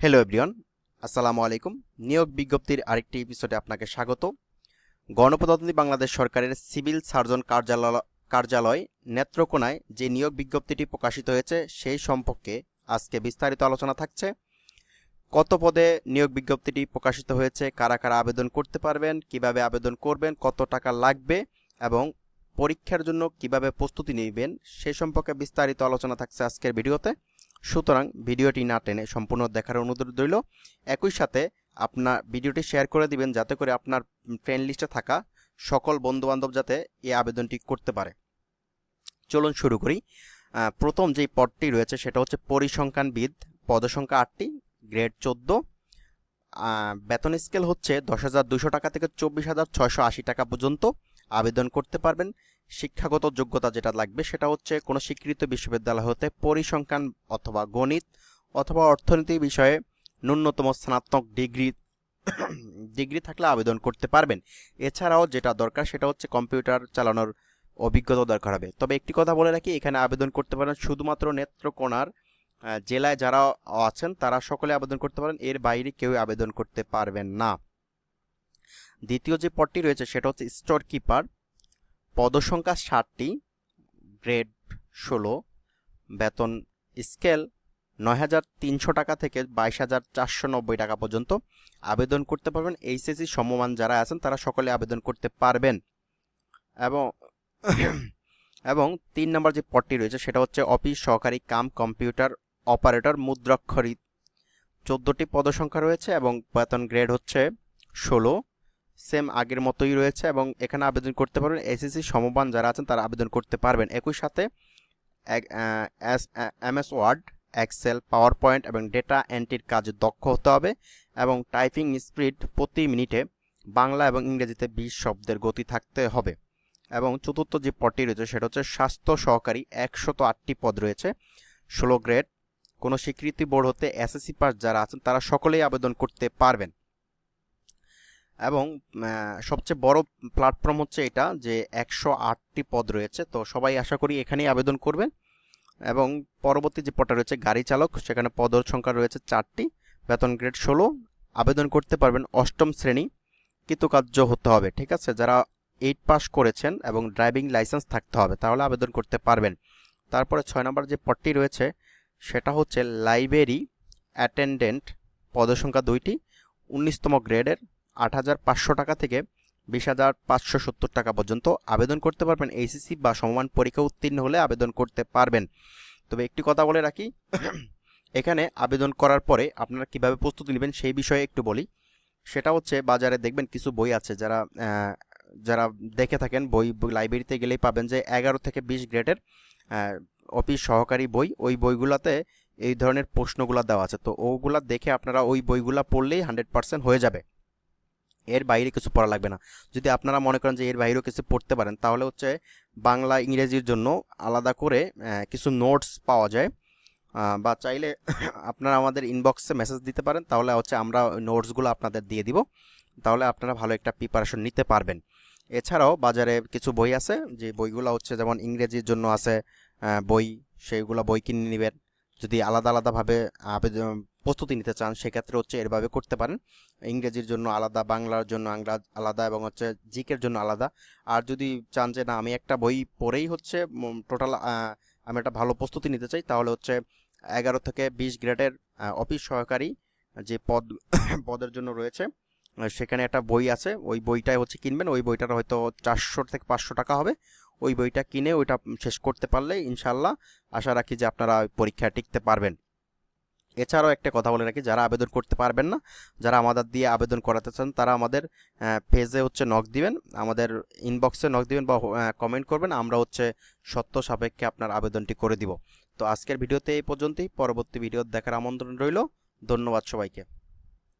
Hello everyone আসসালামু আলাইকুম। নিয়োগ বিজ্ঞপ্তির আরেকটি এপিসোডে আপনাকে স্বাগত। গণপ্রজাতন্ত্রী বাংলাদেশ সরকারের সিভিল সার্জন কার্যালয় কার্যালয় নেত্রকোনায় যে নিয়োগ বিজ্ঞপ্তিটি প্রকাশিত হয়েছে, সেই সম্পর্কে আজকে বিস্তারিত আলোচনা থাকছে। কত পদে নিয়োগ বিজ্ঞপ্তিটি প্রকাশিত হয়েছে, কারা কারা আবেদন করতে পারবেন, কীভাবে আবেদন করবেন, কত টাকা লাগবে, এবং পরীক্ষার জন্য কীভাবে প্রস্তুতি নেবেন, সে সম্পর্কে বিস্তারিত আলোচনা থাকছে আজকের ভিডিওতে। সুতরাং ভিডিওটি না টেনে সম্পূর্ণ দেখার অনুরোধ রইল। একই সাথে আপনার ভিডিওটি শেয়ার করে দিবেন যাতে করে আপনার ফ্রেন্ড লিস্টে থাকা সকল বন্ধুবান্ধব যাতে এই আবেদনটি করতে পারে। চলুন শুরু করি। প্রথম যেই পদটি রয়েছে সেটা হচ্ছে পরিসংখ্যানবিদ, পদসংখ্যা আটটি গ্রেড চোদ্দ। বেতন স্কেল হচ্ছে দশ হাজার দুশো টাকা থেকে চব্বিশ হাজার ছয়শো আশি টাকা পর্যন্ত। আবেদন করতে পারবেন। শিক্ষাগত যোগ্যতা যেটা লাগবে সেটা হচ্ছে কোনো স্বীকৃত বিশ্ববিদ্যালয় হতে পরিসংখ্যান অথবা গণিত অথবা অর্থনীতি বিষয়ে ন্যূনতম স্নাতক ডিগ্রি ডিগ্রি থাকলে আবেদন করতে পারবেন। এছাড়াও যেটা দরকার সেটা হচ্ছে কম্পিউটার চালানোর অভিজ্ঞতা দরকার হবে। তবে একটি কথা বলে রাখি, এখানে আবেদন করতে পারেন শুধুমাত্র নেত্রকোনার জেলায় যারা আছেন তারা সকলে আবেদন করতে পারেন। এর বাইরে কেউ আবেদন করতে পারবেন না। দ্বিতীয় যে পদটি রয়েছে সেটা হচ্ছে স্টোর কিপার। পদসংখ্যা ষাটটি গ্রেড ষোলো, বেতন স্কেল নয় হাজার তিনশো টাকা থেকে বাইশ হাজার চারশো নব্বই টাকা পর্যন্ত। আবেদন করতে পারবেন এইচএসসি সমমান যারা আছেন তারা সকলে আবেদন করতে পারবেন। এবং এবং তিন নম্বর যে পদটি রয়েছে সেটা হচ্ছে অফিস, সহকারী, কাম, কম্পিউটার অপারেটর মুদ্রাক্ষরী চোদ্দোটি পদসংখ্যা রয়েছে এবং বেতন গ্রেড হচ্ছে ষোলো। সেম আগের মতোই রয়েছে এবং এখানে আবেদন করতে পারবেন। এসএসসি সমমান যারা আছেন তারা আবেদন করতে পারবেন। একই সাথে MS Word Excel PowerPoint এবং ডেটা এন্ট্রির কাজে দক্ষ হতে হবে এবং টাইপিং স্পিড প্রতি মিনিটে বাংলা এবং ইংরেজিতে বিশ শব্দের গতি থাকতে হবে। এবং চতুর্থ যে পদটি রয়েছে সেটা হচ্ছে স্বাস্থ্য সহকারী একশত আটটি পদ রয়েছে। ষোলো গ্রেড কোনো স্বীকৃতি বোর্ড হতে এসএসসি পাস যারা আছেন তারা সকলেই আবেদন করতে পারবেন। এবং সবচেয়ে বড় প্ল্যাটফর্ম হচ্ছে এটা যে একশো আটটি পদ রয়েছে। তো সবাই আশা করি এখানেই আবেদন করবেন। এবং পরবর্তী যে পদটা রয়েছে গাড়ি চালক, সেখানে পদের সংখ্যা রয়েছে চারটি। বেতন গ্রেড ষোলো। আবেদন করতে পারবেন অষ্টম শ্রেণি। কৃতকার্য হতে হবে, ঠিক আছে? যারা এইট পাস করেছেন এবং ড্রাইভিং লাইসেন্স থাকতে হবে, তাহলে আবেদন করতে পারবেন। তারপরে ছয় নম্বর যে পদটি রয়েছে, সেটা হচ্ছে লাইব্রেরি অ্যাটেন্ডেন্ট পদসংখ্যা দুইটি। উনিশতম গ্রেডের আট হাজার পাঁচশো টাকা থেকে বিশ হাজার পাঁচশো সত্তর টাকা পর্যন্ত আবেদন করতে পারবেন এইচএসসি বা সমমান পরীক্ষা উত্তীর্ণ হলে আবেদন করতে পারবেন। তবে একটি কথা বলে রাখি, এখানে আবেদন করার পরে আপনারা কীভাবে প্রস্তুতি নেবেন সেই বিষয়ে একটু বলি। সেটা হচ্ছে বাজারে দেখবেন কিছু বই আছে যারা যারা দেখে থাকেন, বই লাইব্রেরিতে গেলেই পাবেন যে এগারো থেকে বিশ গ্রেডের অফিস সহকারী বই। ওই বইগুলোতে এই ধরনের প্রশ্নগুলো দেওয়া আছে। তো ওগুলা দেখে আপনারা ওই বইগুলা পড়লেই হান্ড্রেড পার্সেন্ট হয়ে যাবে। এর বাইরে কিছু পড়া লাগবে না। যদি আপনারা মনে করেন যে এর বাইরেও কিছু পড়তে পারেন, তাহলে হচ্ছে বাংলা, ইংরেজির জন্য আলাদা করে কিছু নোটস পাওয়া যায়। বা চাইলে আপনারা আমাদের ইনবক্সে মেসেজ দিতে পারেন, তাহলে হচ্ছে আমরা নোটসগুলো আপনাদের দিয়ে দিব। তাহলে আপনারা ভালো একটা প্রিপারেশন নিতে পারবেন। এছাড়াও বাজারে কিছু বই আছে, যে বইগুলো হচ্ছে যেমন ইংরেজির জন্য আছে বই, সেইগুলো বই কিনে নেবেন। যদি আলাদা, আলাদাভাবে আবেদন প্রস্তুতি নিতে চান, সেক্ষেত্রে হচ্ছে এরভাবে করতে পারেন। ইংরেজির জন্য আলাদা, বাংলার জন্য আংলা- আলাদা এবং হচ্ছে জিকের জন্য আলাদা। আর যদি চান যে না, আমি একটা বই পড়েই হচ্ছে টোটাল আমি একটা ভালো প্রস্তুতি নিতে চাই, তাহলে হচ্ছে এগারো থেকে বিশ গ্রেডের অফিস সহকারী যে পদ, পদের জন্য রয়েছে সেখানে একটা বই আছে, ওই বইটাই হচ্ছে কিনবেন। ওই বইটার হয়তো চারশো থেকে পাঁচশো টাকা হবে। ওই বইটা কিনে ওইটা শেষ করতে পারলে ইনশাল্লাহ আশা রাখি যে আপনারা পরীক্ষায় টিকতে পারবেন। এছাড়াও একটা কথা বলে রাখি, যারা আবেদন করতে পারবেন না, যারা আমাদের দিয়ে আবেদন করাতে চান, তারা আমাদের পেজে হচ্ছে নক দিবেন, আমাদের ইনবক্সে নক দিবেন বা কমেন্ট করবেন, আমরা হচ্ছে সত্য সাপেক্ষে আপনার আবেদনটি করে দিব। তো আজকের ভিডিওতে এই পর্যন্তই, পরবর্তী ভিডিও দেখার আমন্ত্রণ রইল, ধন্যবাদ সবাইকে।